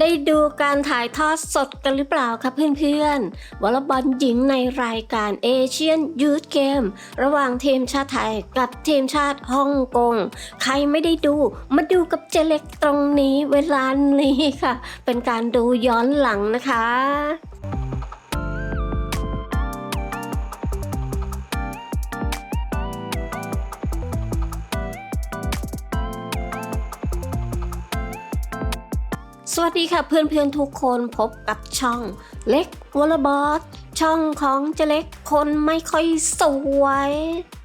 ได้ดูการถ่ายทอดสดกันหรือเปล่าครับเพื่อนๆวอลเลย์บอลหญิงในรายการเอเชียนยูทเกมระหว่างทีมชาติไทยกับทีมชาติฮ่องกง ใครไม่ได้ดู มาดูกับเจเล็กตรงนี้เวลานี้ค่ะ เป็นการดูย้อนหลังนะคะ สวัสดีค่ะเพื่อนๆทุกคนพบกับช่องเล็กวอลบอสช่องของเจเล็กคนไม่ค่อยสวย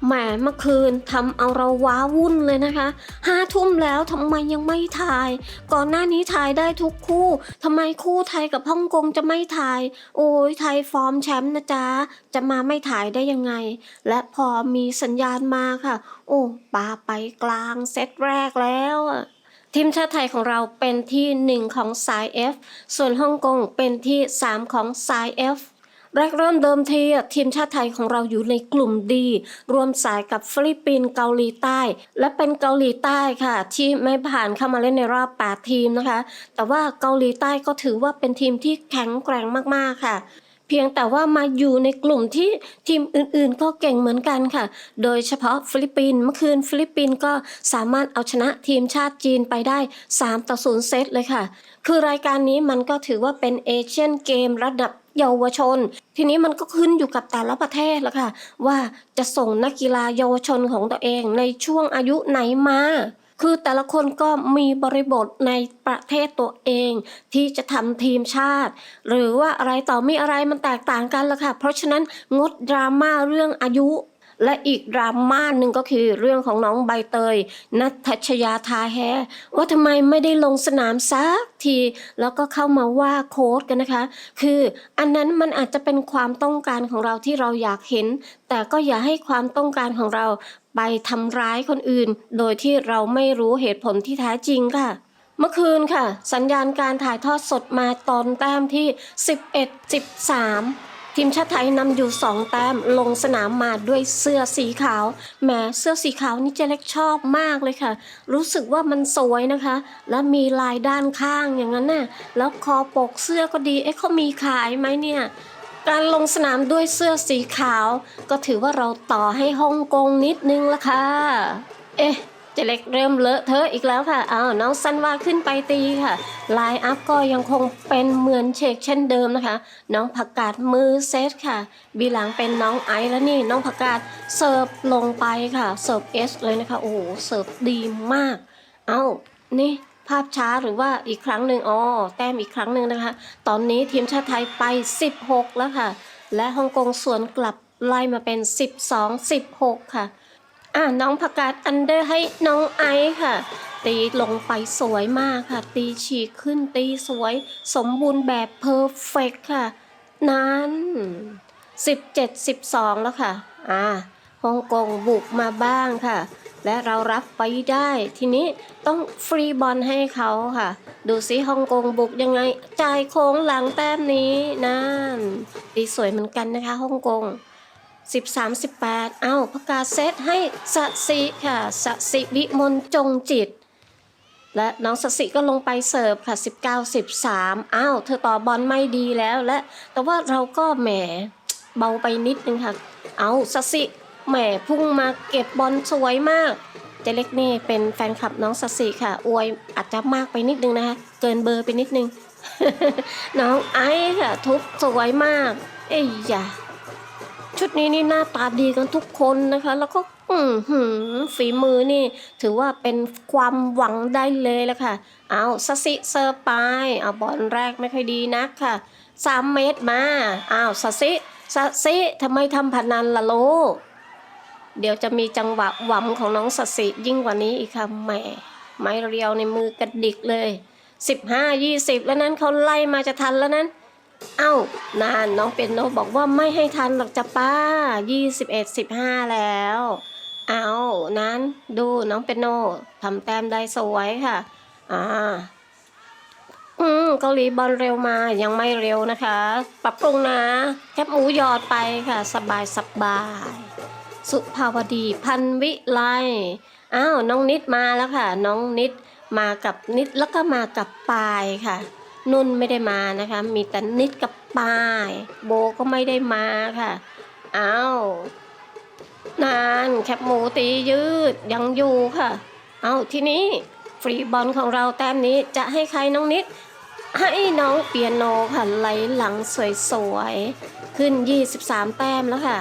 แหมเมื่อคืนทำเอาเราว้าวุ่นเลยนะคะห้าทุ่มแล้วทำไมยังไม่ถ่าย ก่อนหน้านี้ถ่ายได้ทุกคู่ทำไมคู่ไทยกับฮ่องกงจะไม่ถ่าย โอ้ยไทยฟอร์มแชมป์นะจ๊ะจะมาไม่ถ่ายได้ยังไง และพอมีสัญญาณมาค่ะ โอ้ปาไปกลางเซตแรกแล้วอะ ทีมชาติไทยของเราเป็นที่ 1 ของสาย F ส่วนฮ่องกงเป็นที่ 3 ของสาย F แรกเริ่มเดิมทีทีมชาติไทยของเราอยู่ในกลุ่มดีรวมสายกับฟิลิปปินส์เกาหลีใต้ และเป็นเกาหลีใต้ค่ะ ที่ไม่ผ่านเข้ามาเล่นในรอบ 8 ทีมนะคะ แต่ว่าเกาหลีใต้ก็ถือว่าเป็นทีมที่แข็งแกร่งมากๆค่ะ เพียงแต่ว่ามาอยู่ในกลุ่มที่ทีมอื่นๆ ก็เก่งเหมือนกันค่ะ โดยเฉพาะฟิลิปปินส์เมื่อคืนฟิลิปปินส์ก็สามารถเอาชนะทีมชาติจีนไปได้ 3 ต่อ 0 เซตเลยค่ะ คือรายการนี้มันก็ถือว่าเป็นเอเชียนเกมระดับเยาวชน ทีนี้มันก็ขึ้นอยู่กับแต่ละประเทศแล้วค่ะ ว่าจะส่งนักกีฬาเยาวชนของตัวเองในช่วงอายุไหนมา คือแต่ละคนก็มีบริบทในประเทศตัวเอง ที่จะทำทีมชาติ หรือว่าอะไรต่อมีอะไรมันแตกต่างกันละค่ะ เพราะฉะนั้นงดดราม่าเรื่องอายุ และอีกดราม่าหนึ่งก็คือเรื่องของน้องใบเตย นัทชยาทาแฮว่าทำไมไม่ได้ลงสนามสักที แล้วก็เข้ามาว่าโค้ดกันนะคะ คืออันนั้นมันอาจจะเป็นความต้องการของเราที่เราอยากเห็น แต่ก็อย่าให้ความต้องการของเราไปทำร้ายคนอื่น โดยที่เราไม่รู้เหตุผลที่แท้จริงค่ะเมื่อคืนค่ะ สัญญาณการถ่ายทอดสดมาตอนแต้มที่ 11 13 ทีมชาติไทยนำอยู่ 2 แต้มลงสนามมาด้วยเสื้อสีขาวแหมเสื้อสีขาวนี่เจเล็กชอบมากเลยค่ะ รู้สึกว่ามันสวยนะคะ และมีลายด้านข้างอย่างนั้นน่ะแล้วคอปกเสื้อก็ดีเอ๊ะเขามีขายไหมเนี่ยการลงสนามด้วยเสื้อสีขาว ก็ถือว่าเราต่อให้ฮ่องกงนิดนึงละค่ะเอ๊ะ เจเล็กเริ่มเลอะเทอะอีกแล้วค่ะอ้าวน้องซันวาขึ้นไปตีค่ะ ไลน์อัพก็ยังคงเป็นเหมือนเชกเช่นเดิมนะคะ น้องผักกาดมือเซตค่ะ บีหลังเป็นน้องไอซ์แล้วนี่น้องผักกาดเสิร์ฟลงไปค่ะ เสิร์ฟเอสเลยนะคะ โอ้โห เสิร์ฟดีมาก เอ้า นี่ภาพช้าหรือว่าอีกครั้งหนึ่งอ๋อ แต้มอีกครั้งหนึ่งนะคะ ตอนนี้ทีมชาติไทยไป 16 แล้วค่ะ และฮ่องกงสวนกลับไล่มาเป็น 12 16 ค่ะ อะน้องผักกาดอันเดอร์ให้น้องไอซ์ค่ะ ตีลงไปสวยมากค่ะ ตีฉีกขึ้นตีสวย สมบูรณ์แบบเพอร์เฟกค่ะ นั้น17 12 แล้วค่ะ อ่าฮ่องกงบุกมาบ้างค่ะ และเรารับไปได้ ทีนี้ต้องฟรีบอลให้เขาค่ะ ดูสิฮ่องกงบุกยังไง จ่ายโค้งหลังแต้มนี้นั่นตีสวยเหมือนกันนะคะฮ่องกง 13 18เอ้าประกาศเซตให้สสิค่ะสสิวิมลจงจิต และน้องสสิก็ลงไปเสิร์ฟค่ะ19 13อ้าวเธอต่อบอลไม่ดีแล้วและ แต่ว่าเราก็แหมเบาไปนิดนึงค่ะ เอาสสิแหมพุ่งมาเก็บบอลสวยมาก เจเล็กนี่เป็นแฟนคลับน้องสสิค่ะ อวยอาจจะมากไปนิดนึงนะคะเกินเบอร์ไปนิดนึง น้องไอซ์ค่ะทุบสวยมาก เอ้ยยะ ชุดนี้นี่หน้าตาดีกันทุกคนนะคะ แล้วก็อือหือฝีมือนี่ถือว่าเป็นความหวังได้เลยแล้วค่ะ เอาสสิเซอร์ไปเอาบอลแรกไม่ค่อยดีนักค่ะสามเมตรมาอ้าวสสิสสิทำไมทำพนันละโล เดี๋ยวจะมีจังหวะหวำของน้องสสิยิ่งกว่านี้อีกค่ะแหมไม้เรียวในมือกระดิกเลยสิบห้ายี่สิบแล้วนั้นเขาไล่มาจะทันแล้วนั้น เอ้านานน้องเป็นโนบอกว่าไม่ให้ทันหรอกจ้ะป้า21 15แล้ว เอานั้นดูน้องเป็นโนทำแต้มได้สวยค่ะ อ่า อืมเกาหลีบอลเร็วมายังไม่เร็วนะคะ ปรับปรุงนะแคบหมูหยอดไปค่ะ สบายสบาย สุภาวดีพันวิไลอ้าวน้องนิดมาแล้วค่ะ น้องนิดมากับนิดแล้วก็มากับปายค่ะ นุ่นไม่ได้มานะคะ มีแต่นิดกับปาย โบก็ไม่ได้มาค่ะอ้าวนานแคปหมูตียืดยังอยู่ค่ะ เอาทีนี้ฟรีบอลของเราแต้มนี้จะให้ใครน้องนิด ให้น้องเปียโนค่ะไหลหลังสวยๆ ขึ้น 23 แต้มแล้วค่ะ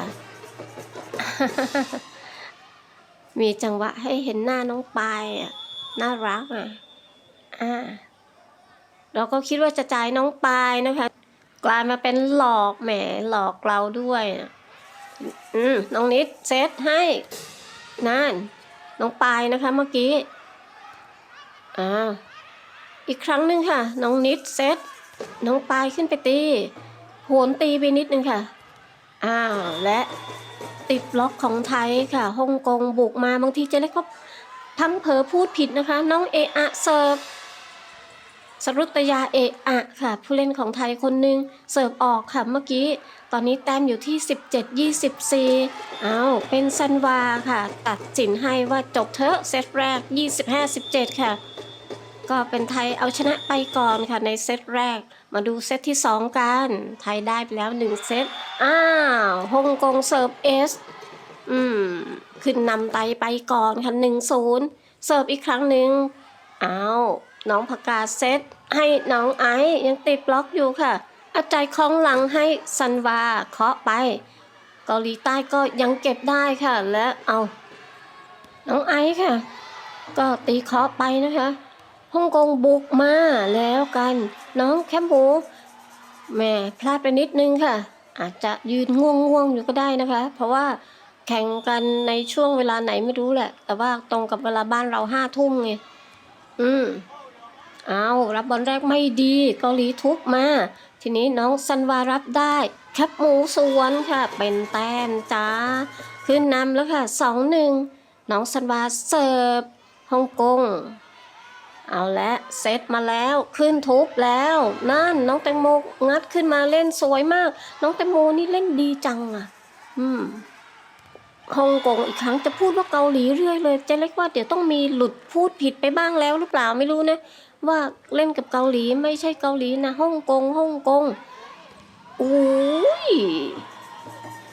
มีจังหวะให้เห็นหน้าน้องปายอะน่ารักอะอ่า เราก็คิดว่าจะจ่ายน้องปายนะคะ กลายมาเป็นหลอกแหมหลอกเราด้วยอะอืมน้องนิดเซตให้นั่นน้องปายนะคะเมื่อกี้อ่าอีกครั้งหนึ่งค่ะ น้องนิดเซตน้องปายขึ้นไปตีโหนตีไปนิดนึงค่ะอ้าวและติดล็อกของไทยค่ะฮ่องกงบุกมาบางทีเจเล็กก็ทั้งเผลอพูดผิดนะคะ น้องเออะเซิร์ฟ สรุตยาเอะอะค่ะ ผู้เล่นของไทยคนหนึ่งเสิร์ฟออกค่ะเมื่อกี้ ตอนนี้แต้มอยู่ที่ 17 24อ้าเป็นซันวาค่ะ ตัดสินให้ว่าจบเถอะเซตแรก 25 17 ค่ะ ก็เป็นไทยเอาชนะไปก่อนค่ะในเซตแรก มาดูเซตที่ 2 กัน ไทยได้ไปแล้ว 1 เซต อ้าวฮ่องกงเสิร์ฟเอสอืม ขึ้นนำไตไปก่อนค่ะ1-0 เสิร์ฟอีกครั้งหนึ่งอ้าว น้องผักกาเซตให้น้องไอซ์ยังติดบล็อกอยู่ค่ะ อาใจคล้องหลังให้ซันวาเคาะไป เกาหลีใต้ก็ยังเก็บได้ค่ะ และเอา น้องไอซ์ค่ะ ก็ตีเคาะไปนะคะฮ่องกงบุกมาแล้วกัน น้องแคมหมูแม่พลาดไปนิดนึงค่ะ อาจจะยืนง่วงง่วงๆอยู่ก็ได้นะคะ เพราะว่าแข่งกันในช่วงเวลาไหนไม่รู้แหละ แต่ว่าตรงกับเวลาบ้านเราห้าทุ่มไงอืม เอารับบอลแรกไม่ดีเกาหลีทุบมา ทีนี้น้องซันวารับได้แคปหมูสวนค่ะ เป็นแต้มจ้า ขึ้นนำแล้วค่ะสองหนึ่งน้องซันวาเสิร์ฟฮ่องกงเอาละเซตมาแล้วขึ้นทุบแล้ว นั่นน้องแตงโมงัดขึ้นมาเล่นสวยมาก น้องแตงโมนี่เล่นดีจังอะ อืมฮ่องกงอีกครั้งจะพูดว่าเกาหลีเรื่อยเลยเจะเล็กว่าเดี๋ยวต้องมีหลุดพูดผิดไปบ้างแล้วหรือเปล่าไม่รู้นะ ว่าเล่นกับเกาหลีไม่ใช่เกาหลีนะฮ่องกงฮ่องกงอุ้ย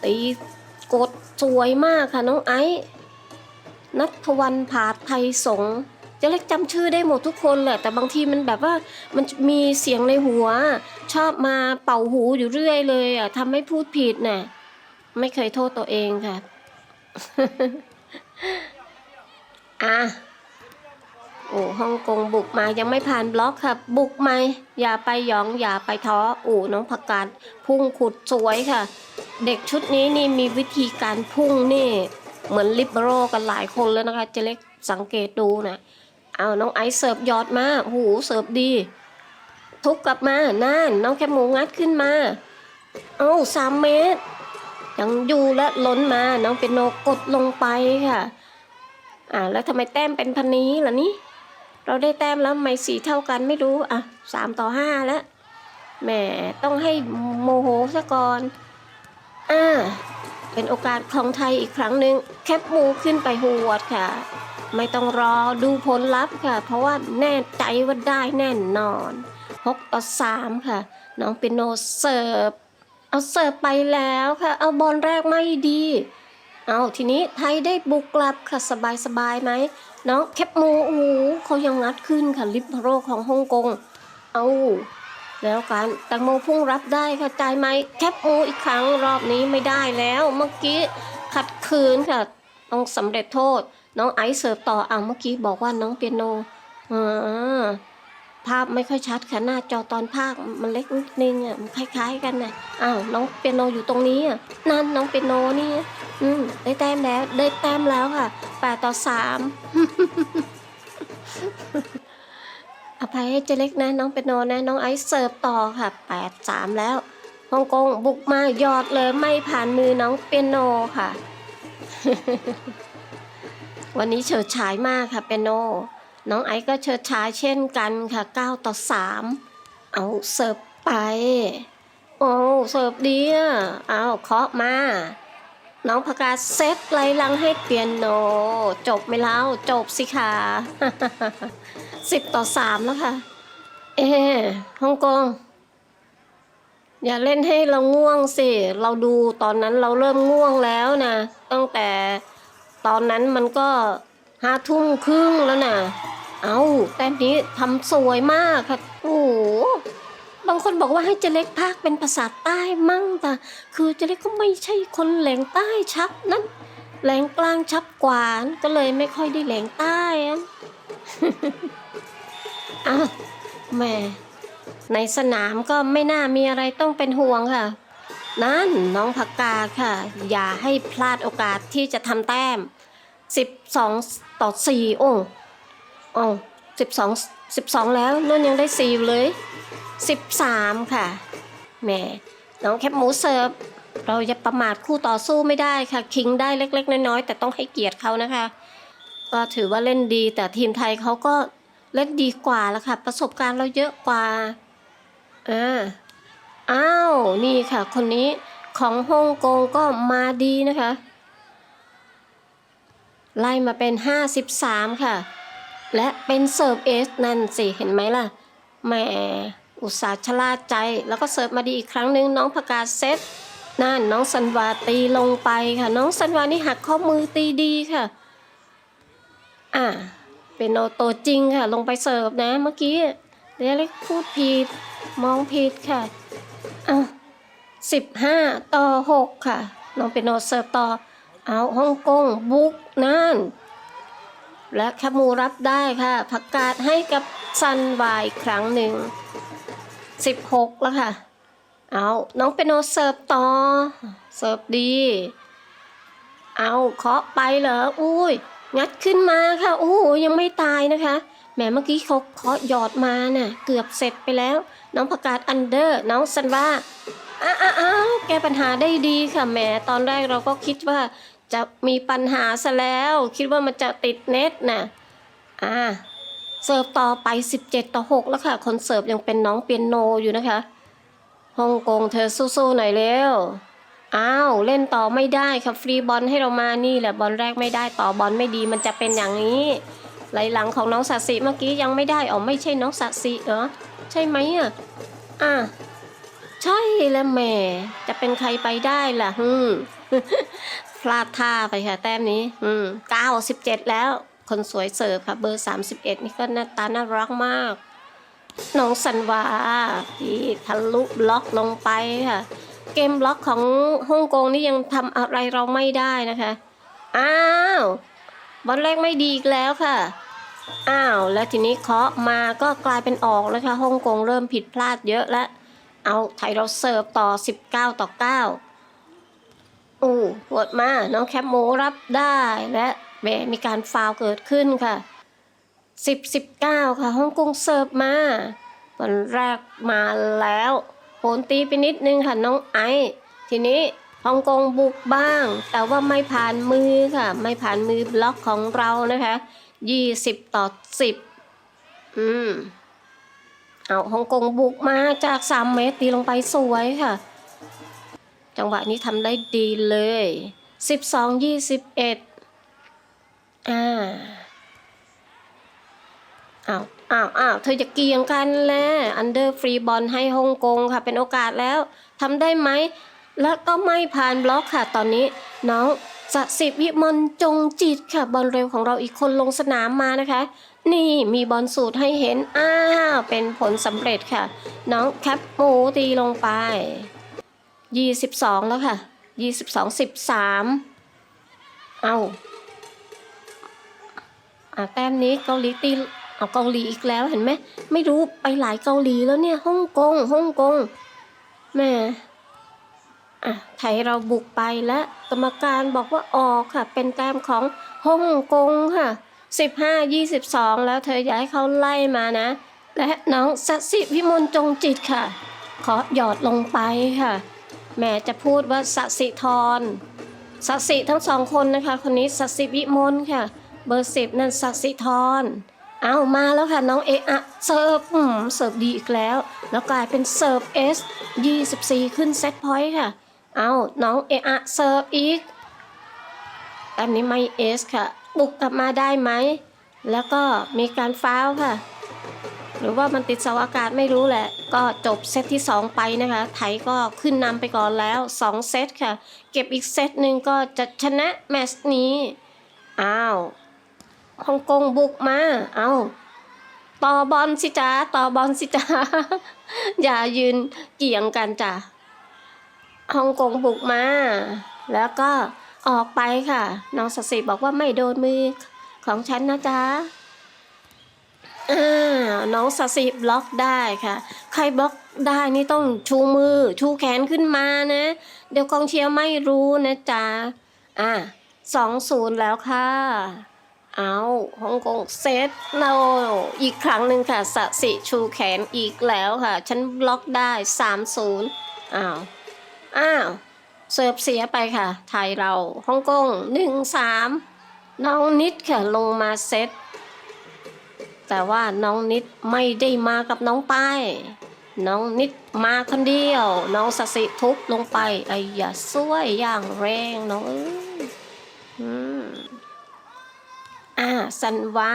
ตีกดสวยมากค่ะน้องไอซ์นัทวันผาดไทยสงจะเล็กจำชื่อได้หมดทุกคนแหละ แต่บางทีมันแบบว่ามันมีเสียงในหัว ชอบมาเป่าหูอยู่เรื่อยเลยอะทำให้พูดผิดน่ะ ไม่เคยโทษตัวเองค่ะ อะ โอ้ฮ่องกงบุกมายังไม่ผ่านบล็อกค่ะ บุกมาอย่าไปยองอย่าไปท้อโอ้น้องผักกาดพุ่งขุดสวยค่ะ เด็กชุดนี้นี่มีวิธีการพุ่งนี่เหมือนลิเบโรกันหลายคนแล้วนะคะเจเล็กสังเกตดูนะเอาน้องไอซ์เสิร์ฟยอดมาโอ้โหเสิร์ฟดี ทุบกลับมานั่นน้องแคมหมูงัดขึ้นมา เอาสามเมตรยังอยู่และล้นมาน้องเป็นโนกดลงไปค่ะอ่าแล้วทำไมแต้มเป็นพันนี้ล่ะนี่ เราได้แต้มแล้วไม่สีเท่ากันไม่รู้อะสามต่อห้าแล้วแหมต้องให้โมโหซะก่อนอ่าเป็นโอกาสของไทยอีกครั้งหนึ่งแคปหมูขึ้นไปหวดค่ะ ไม่ต้องรอดูผลลัพธ์ค่ะ เพราะว่าแน่ใจว่าได้แน่นอนหกต่อสามค่ะ น้องเปียโนเสิร์ฟเอาเสิร์ฟไปแล้วค่ะ เอาบอลแรกไม่ดี เอาทีนี้ไทยได้บุกกลับค่ะสบายสบายไหม น้องแคปโมูโอ้เขายังงัดขึ้นค่ะลิปโรของฮ่องกง เอาแล้วกันแตังโมพุ่งรับได้ค่ะจ่ายไหมแคปโมูอีกครั้งรอบนี้ไม่ได้แล้วเมื่อกี้ขัดขืนค่ะต้องสำเร็จโทษ น้องไอซ์เสิร์ฟต่อเอาเมื่อกี้บอกว่าน้องเปียโนอ่า ภาพไม่ค่อยชัดค่ะหน้าจอตอนภาคมันเล็กนิดนึงอะมันคล้าย ๆ กันน่ะอ้าวน้องเปียโนอยู่ตรงนี้อะนั่นน้องเปียโนนี่อืมได้แต้มแล้วได้แต้มแล้วค่ะแปดต่อสามอภัยให้เจเล็กนะน้องเป็นโนนะน้องไอซ์เสิร์ฟต่อค่ะแปดสามแล้วฮ่องกงบุกมาหยอดเลยไม่ผ่านมือน้องเปียโนค่ะ วันนี้เฉิดฉายมากค่ะเปียโน น้องไอซ์ก็เฉิดฉายเช่นกันค่ะเก้าต่อสามเอาเสิร์ฟไป โอ้เสิร์ฟดีอะเอาเคาะมา น้องพกาเซตไล่ลังให้เปียโน จบไหมแล้วจบสิค่ะสิบต่อสามแล้วค่ะ เอ๊ฮ่องกงอย่าเล่นให้เราง่วงสิ เราดูตอนนั้นเราเริ่มง่วงแล้วนะ ตั้งแต่ตอนนั้นมันก็ห้าทุ่มครึ่งแล้วนะ เอาแต่นี้ทำสวยมากค่ะโอ้โหบางคนบอกว่าให้เจเล็กพากเป็นภาษาใต้มั่งแต่คือเจเล็กก็ไม่ใช่คนแหลงใต้ชับนั้นแหลงกลางชับกว่าก็เลยไม่ค่อยได้แหลงใต้อะอ้าวแม่ในสนามก็ไม่น่ามีอะไรต้องเป็นห่วงค่ะ นั่นน้องผักกาค่ะ อย่าให้พลาดโอกาสที่จะทำแต้ม 12 ต่อ 4 โอ้ โอ้12 12แล้วนุ่นยังได้4อยู่เลย13ค่ะแหมน้องแคปหมูเสิร์ฟเราจะประมาทคู่ต่อสู้ไม่ได้ค่ะ คิงได้เล็ก ๆ น้อยๆแต่ต้องให้เกียรติเขานะคะ ก็ถือว่าเล่นดี แต่ทีมไทยเขาก็เล่นดีกว่าแล้วค่ะ ประสบการณ์เราเยอะกว่าอ่าอ้าวนี่ค่ะ คนนี้ของฮ่องกงก็มาดีนะคะ ไล่มาเป็น 53 ค่ะ และเป็นเสิร์ฟเอสนั่นสิ เห็นไหมล่ะแหมอุตสาห์ชลาใจ แล้วก็เสิร์ฟมาดีอีกครั้งหนึ่งน้องประกาศเซตนั่นน้องสันวาตีลงไปค่ะ น้องสันวานี่หักข้อมือตีดีค่ะ อ่าเป็นโนโตจริงค่ะ ลงไปเสิร์ฟนะเมื่อกี้เรียกเล็กพูดผิดมองผิดค่ะอะสิบห้าต่อหกค่ะน้องเป็นโนเสิร์ฟต่อ เอาฮ่องกงบุกนั่น และแคมูรับได้ค่ะผักกาดให้กับซันวายครั้งหนึ่งสิบหกแล้วค่ะ เอาน้องเปโนเสิร์ฟต่อ เสิร์ฟดี เอาเคาะไปเหรออุ้ย งัดขึ้นมาค่ะโอ้ยังไม่ตายนะคะแหมเมื่อกี้เขาเคาะหยอดมาน่ะ เกือบเสร็จไปแล้ว น้องประกาศอันเดอร์ น้องซันว่าอ้าอ้าอ้าวแก้ปัญหาได้ดีค่ะแหมตอนแรกเราก็คิดว่า จะมีปัญหาซะแล้ว คิดว่ามันจะติดเน็ตน่ะอ่าเสิร์ฟต่อไป 17 ต่อ 6 แล้วค่ะ คนเสิร์ฟยังเป็นน้องเปียโนอยู่นะคะฮ่องกงเธอสู้ๆหน่อยเร็วอ้าวเล่นต่อไม่ได้ค่ะฟรีบอลให้เรามานี่แหละบอลแรกไม่ได้ต่อบอลไม่ดีมันจะเป็นอย่างนี้ไหลหลังของน้องสัตสิเมื่อกี้ยังไม่ได้อ๋อไม่ใช่น้องสัตสิเหรอใช่ไหมอะอะ ใช่แล้วแหม่จะเป็นใครไปได้ล่ะอืมพลาดท่าไปค่ะ แต้มนี้ อืมเก้าสิบเจ็ดแล้ว คนสวยเสิร์ฟค่ะ เบอร์สามสิบเอ็ดนี่ก็หน้าตาน่ารักมากน้องสันวาที่ทะลุบล็อกลงไปค่ะ เกมบล็อกของฮ่องกงนี่ยังทำอะไรเราไม่ได้นะคะ อ้าวบอลแรกไม่ดีอีกแล้วค่ะ อ้าว แล้วทีนี้เคาะมาก็กลายเป็นออกแล้วค่ะฮ่องกงเริ่มผิดพลาดเยอะแล้ว เอาไทยเราเสิร์ฟต่อ 19 ต่อ 9 อู้ปวดมา น้องแคปโมรับได้และแหมมีการฟาวเกิดขึ้นค่ะ 10 19 ค่ะฮ่องกงเสิร์ฟมาบอลแรกมาแล้วโหนตีไปนิดนึงค่ะน้องไอซ์ทีนี้ฮ่องกงบุกบ้าง แต่ว่าไม่ผ่านมือค่ะ ไม่ผ่านมือบล็อกของเรานะคะ 20 ต่อ 10 อืม เอาฮ่องกงบุกมาจาก3เมตรตีลงไปสวยค่ะ จังหวะนี้ทำได้ดีเลย12 21อ่าอ้าวอ้าวอ้าวเธอจะเกี่ยงกันแล้วอันเดอร์ฟรีบอลให้ฮ่องกงค่ะ เป็นโอกาสแล้วทำได้ไหม แล้วก็ไม่ผ่านบล็อกค่ะ ตอนนี้น้องสสิวิมลจงจิตค่ะ บอลเร็วของเราอีกคนลงสนามมานะคะ นี่มีบอลสูตรให้เห็น อ้าว เป็นผลสำเร็จค่ะ น้องแคปหมูตีลงไป 22 แล้วค่ะ 22 13 เอาอะแต้มนี้เกาหลีตีเอาเกาหลีอีกแล้วเห็นไหมไม่รู้ไปหลายเกาหลีแล้วเนี่ยฮ่องกงฮ่องกงแม่อะไทยเราบุกไปแล้วกรรมการบอกว่าออกค่ะ เป็นแต้มของฮ่องกงค่ะ 15 22 แล้วเธออยากให้เขาไล่มานะ และน้องสัสิวิมลจงจิตค่ะ ขอหยอดลงไปค่ะ แม่จะพูดว่าสัสิธรสัสิทั้งสองคนนะคะ คนนี้สัสิวิมลค่ะ เบอร์สิบนั่นสัสิธรเอามาแล้วค่ะน้องเออะเสิร์ฟเสิร์ฟดีอีกแล้ว แล้วกลายเป็นเสิร์ฟเอส24ขึ้นเซตพอยต์ค่ะ เอาน้องเออะเสิร์ฟอีกแต้มนี้ไม่เอสค่ะ บุกกลับมาได้ไหม แล้วก็มีการฟ้าวค่ะ หรือว่ามันติดเสาอากาศไม่รู้แหละ ก็จบเซตที่ 2 ไปนะคะ ไทยก็ขึ้นนำไปก่อนแล้ว 2 เซตค่ะ เก็บอีกเซตหนึ่งก็จะชนะแมตช์นี้ อ้าวฮ่องกงบุกมา เอาต่อบอลสิจ้าต่อบอลสิจ้าอย่ายืนเกี่ยงกันจ้ะฮ่องกงบุกมา แล้วก็ ออกไปค่ะ น้องสสิบอกว่าไม่โดนมือของฉันนะจ๊ะน้องสสิบล็อกได้ค่ะ ใครบล็อกได้นี่ต้องชูมือ ชูแขนขึ้นมานะ เดี๋ยวกองเชียร์ไม่รู้นะจ๊ะ อ่าสองศูนย์แล้วค่ะ เอาฮ่องกงเซตเราอีกครั้งหนึ่งค่ะสสิชูแขนอีกแล้วค่ะ ฉันบล็อกได้สามศูนย์อ้าว อ้าว เสิร์ฟเสียไปค่ะ ไทยเราฮ่องกงหนึ่งสามน้องนิดค่ะลงมาเซต แต่ว่าน้องนิดไม่ได้มากับน้องป้าย น้องนิดมาคนเดียว น้องสสิทุบลงไปไอ้อย่าสวยอย่างแรงน้องเอ้ยอืมอ่าสันว่า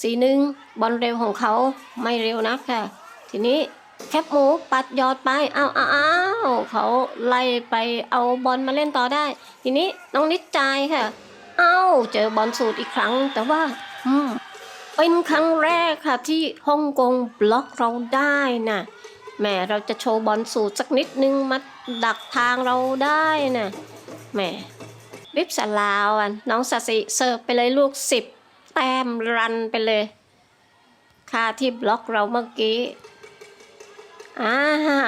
สีหนึ่งบอลเร็วของเขาไม่เร็วนักค่ะ ทีนี้แคปหมูปัดยอดไปอ้าวอ้าวอ้า วเขาไล่ไปเอาบอลมาเล่นต่อได้ ทีนี้น้องนิดจ่ายค่ะ เอ้าเจอบอลสูตรอีกครั้ง แต่ว่า อืมเป็นครั้งแรกค่ะที่ฮ่องกงบล็อกเราได้นะแหมเราจะโชว์บอลสูตรสักนิดนึงมาดักทางเราได้นะแหมริบสลาวอะน้องสสิเสิร์ฟไปเลยลูกสิบแต้มรันไปเลย ค่าที่บล็อกเราเมื่อกี้ อ้า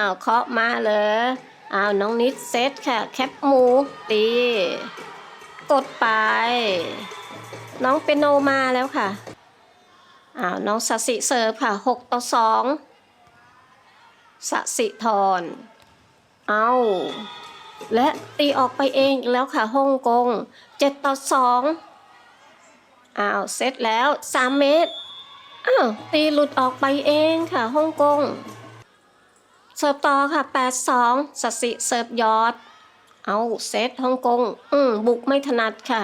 วเคาะมาเลยอ้าวน้องนิดเซตค่ะ แคปหมูตี กดไป น้องเปนโนมาแล้วค่ะอ้าวน้องสัสิเสิร์ฟค่ะหกต่อสองสสิธรเอาและตีออกไปเองแล้วค่ะฮ่องกงเจ็ดต่อสองอ้าวเสร็จแล้วสามเมตรอ้าวตีหลุดออกไปเองค่ะฮ่องกง สิร์ฟต่อค่ะแปดสองสสิเสิร์ฟยอด เอาเซตฮ่องกง อืมบุกไม่ถนัดค่ะ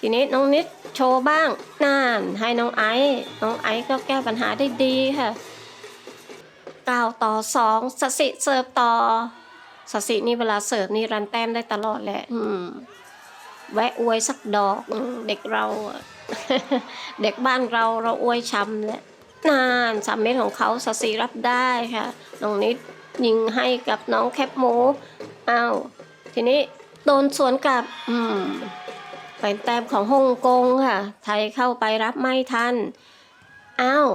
ทีนี้น้องนิดโชว์บ้างน่านให้น้องไอซ์น้องไอซ์ก็แก้ปัญหาได้ดีค่ะ9ต่อ2สสิเสิร์ฟต่อสสินี่เวลาเสิร์ฟนี่รันแต้มได้ตลอดแหละ อืม แวะอวยสักดอกอเด็กเรา เด็กบ้านเราเราอวยช้ำแหละนานสามเม็ดของเขาสสิรับได้ค่ะน้องนิด ยิงให้กับน้องแคปหมูอ้าวทีนี้โดนสวนกลับ อืมเป็นแต้มของฮ่องกงค่ะ ไทยเข้าไปรับไม่ทัน อ้าว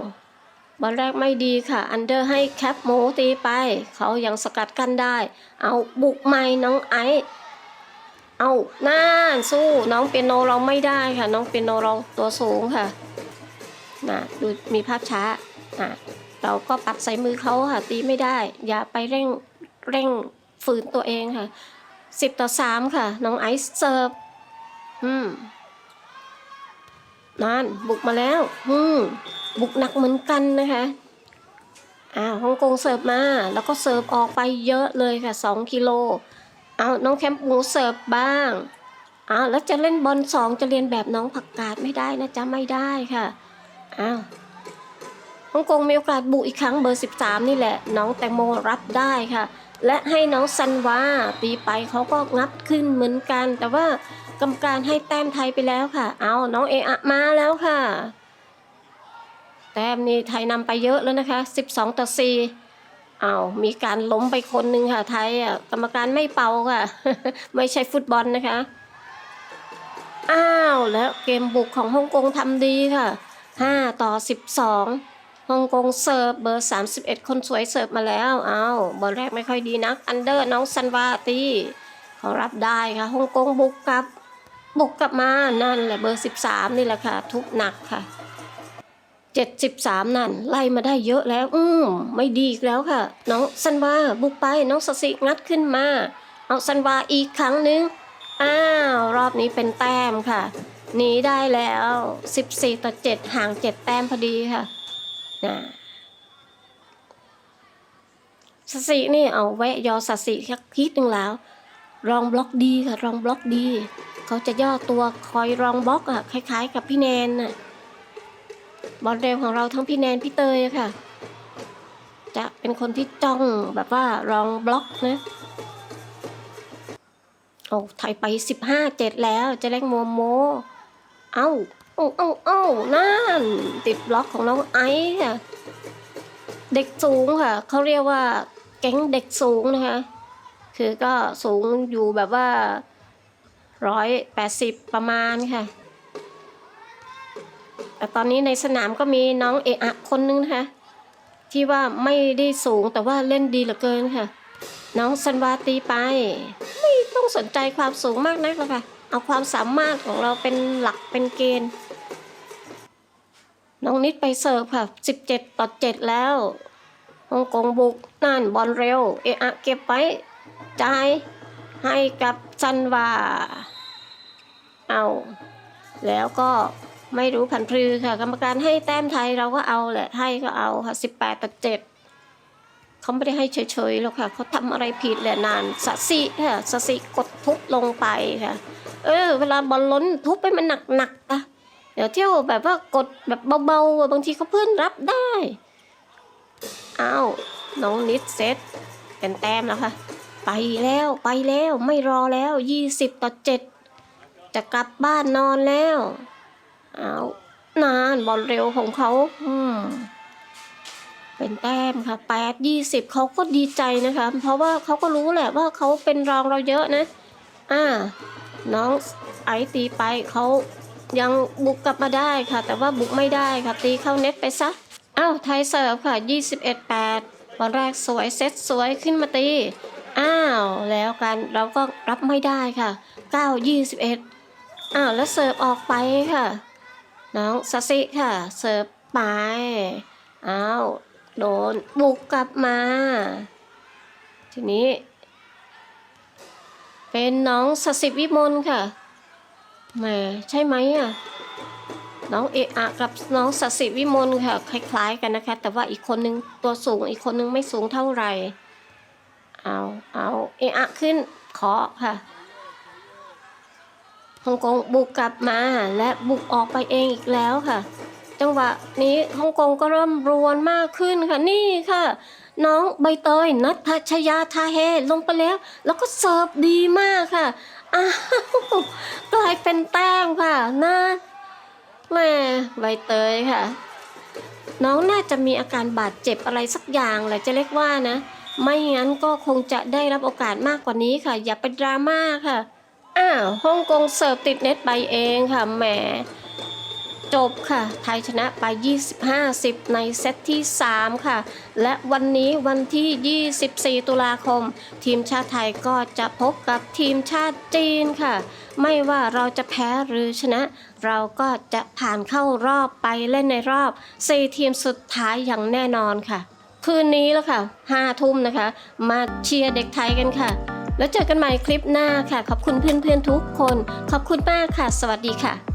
บอลแรกไม่ดีค่ะ อันเดอร์ให้แคปหมูตีไป เขายังสกัดกันได้ เอาบุกใหม่น้องไอซ์เอาน่านสู้น้องเปียโนเราไม่ได้ค่ะ น้องเปียโนเราตัวสูงค่ะนะดูมีภาพช้าอะ เราก็ปัดใส่มือเขาค่ะตีไม่ได้ อย่าไปเร่งเร่งฝืนตัวเองค่ะสิบต่อสามค่ะ น้องไอซ์เสิร์ฟอืมนั่นบุกมาแล้ว อืมบุกหนักเหมือนกันนะคะอ้าวฮ่องกงเสิร์ฟมา แล้วก็เสิร์ฟออกไปเยอะเลยค่ะสองกิโลเอาน้องแคมป์หมูเสิร์ฟบ้างอ้าวแล้วจะเล่นบอลสองจะเรียนแบบน้องผักกาดไม่ได้นะจ๊ะไม่ได้ค่ะอ้าว ฮ่องกงมีโอกาสบุกอีกครั้งเบอร์ 13 นี่แหละ น้องแตงโมรับได้ค่ะ และให้น้องซันวาตีไปเขาก็งัดขึ้นเหมือนกัน แต่ว่ากรรมการให้แต้มไทยไปแล้วค่ะ เอาน้องเออะมาแล้วค่ะ แต้มนี้ไทยนำไปเยอะแล้วนะคะ 12 ต่อ 4 เอามีการล้มไปคนหนึ่งค่ะ ไทยอะกรรมการไม่เป่าค่ะ ไม่ใช่ฟุตบอลนะคะ อ้าวแล้วเกมบุกของฮ่องกงทำดีค่ะ 5 ต่อ 12 ฮ่องกงเสิร์ฟเบอร์ 31 คนสวยเสิร์ฟมาแล้วเอาบอลแรกไม่ค่อยดีนักอันเดอร์น้องซันวาตีเขารับได้ค่ะฮ่องกงบุกกลับ บุกกลับมานั่นแหละเบอร์ 13 นี่แหละค่ะ ทุบหนักค่ะ 73 นั่น ไล่มาได้เยอะแล้ว อืมไม่ดีอีกแล้วค่ะ น้องซันวาบุกไปน้องสสิงัดขึ้นมา เอาซันวาอีกครั้งหนึงอ้าวรอบนี้เป็นแต้มค่ะหนีได้แล้ว 14ต่อ7ห่าง 7 แต้มพอดีค่ะ นะสสินี่เอาแวะยอสสิสักคิดหนึ่งแล้ว รองบล็อกดีค่ะรองบล็อกดี เขาจะย่อตัวคอยรองบล็อกอะคล้าย ๆ กับพี่แนนน่ะบอลเร็วของเราทั้งพี่แนนพี่เตยค่ะ จะเป็นคนที่จ้องแบบว่ารองบล็อกนะโอ้ไทยไปสิบห้าเจ็ดแล้วเจะเล็กมัวโม เอ้า อ้าเอ้าเอ้นั่น ติดบล็อกของน้องไอซ์ค่ะ เด็กสูงค่ะ เขาเรียกว่า แก๊งเด็กสูงนะคะ คือก็สูงอยู่แบบว่าร้อยแปดสิบประมาณค่ะ แต่ตอนนี้ในสนามก็มีน้องเอะอะคนนึงนะคะ ที่ว่าไม่ได้สูงแต่ว่าเล่นดีเหลือเกินค่ะ น้องสันวาตีไป ไม่ต้องสนใจความสูงมากนักหรอกค่ะ เอาความสามารถของเราเป็นหลักเป็นเกณฑ์ น้องนิดไปเสิร์ฟค่ะ 17 ต่อ 7 แล้วฮ่องกงบุกนั่นบอลเร็ว เอะอะเก็บไว้จ่ายให้กับซันวา เอาแล้วก็ไม่รู้ผันพรือค่ะ กรรมการให้แต้มไทยเราก็เอาแหละ ให้ก็เอาค่ะ 18 ต่อ 7 เขาไม่ได้ให้เฉยๆหรอกค่ะ เขาทำอะไรผิดแหละนานสะสิค่ะสะสิกดทุบลงไปค่ะ เออ เวลาบอลล้นทุบไปมันหนักๆอะ ดี๋ยวเที่ยวแบบว่ากดแบบเบาๆบางทีเขาเพื่อนรับได้อ้าวน้องนิดเซตเป็นแต้มแล้วค่ะ ไปแล้วไปแล้วไม่รอแล้ว20ต่อ7จะกลับบ้านนอนแล้วเอานานบอลเร็วของเขาอืมเป็นแต้มค่ะแปดยี่สิบเขาก็ดีใจนะคะ เพราะว่าเขาก็รู้แหละว่าเขาเป็นรองเราเยอะนะ อ่า น้องไอตีไปเขา ยังบุกกลับมาได้ค่ะ แต่ว่าบุกไม่ได้ค่ะ ตีเข้าเน็ตไปซะอ้าวไทยเสิร์ฟค่ะ 21 8บอลแรกสวยเซตสวยขึ้นมาตี อ้าวแล้วกันเราก็รับไม่ได้ค่ะ 9 21 อ้าวแล้วเสิร์ฟออกไปค่ะ น้องซาซิค่ะ เสิร์ฟไปอ้าวโดนบุกกลับมา ทีนี้ เป็นน้องสสิวิมลค่ะ แหมใช่ไหมอะน้องเอะอะกับน้องสสิวิมลค่ะ คล้ายๆกันนะคะ แต่ว่าอีกคนนึงตัวสูงอีกคนนึงไม่สูงเท่าไหร่เอาเอาเอะอะขึ้นขอค่ะฮ่องกงบุกกลับมาและบุกออกไปเองอีกแล้วค่ะ จังหวะนี้ฮ่องกงก็เริ่มรวนมากขึ้นค่ะนี่ค่ะ น้องใบเตยนัทชยาทาเฮลงไปแล้ว แล้วก็เสิร์ฟดีมากค่ะ อ้าวกลายเป็นแต้มค่ะน่าแม่ใบเตยค่ะ น้องน่าจะมีอาการบาดเจ็บอะไรสักอย่างแหละจะเล็กว่านะ ไม่งั้นก็คงจะได้รับโอกาสมากกว่านี้ค่ะ อย่าไปดราม่าค่ะอ้าวฮ่องกงเสิร์ฟติดเน็ตไปเองค่ะแหม จบค่ะ ไทยชนะไป 25-10 ในเซตที่ 3 ค่ะ และวันนี้วันที่ 24 ตุลาคม ทีมชาติไทยก็จะพบกับทีมชาติจีนค่ะ ไม่ว่าเราจะแพ้หรือชนะ เราก็จะผ่านเข้ารอบไปเล่นในรอบ 4 ทีมสุดท้ายอย่างแน่นอนค่ะ คืนนี้แล้วค่ะ5ทุ่มนะคะ มาเชียร์เด็กไทยกันค่ะ แล้วเจอกันใหม่คลิปหน้าค่ะ ขอบคุณเพื่อนๆทุกคน ขอบคุณมากค่ะ สวัสดีค่ะ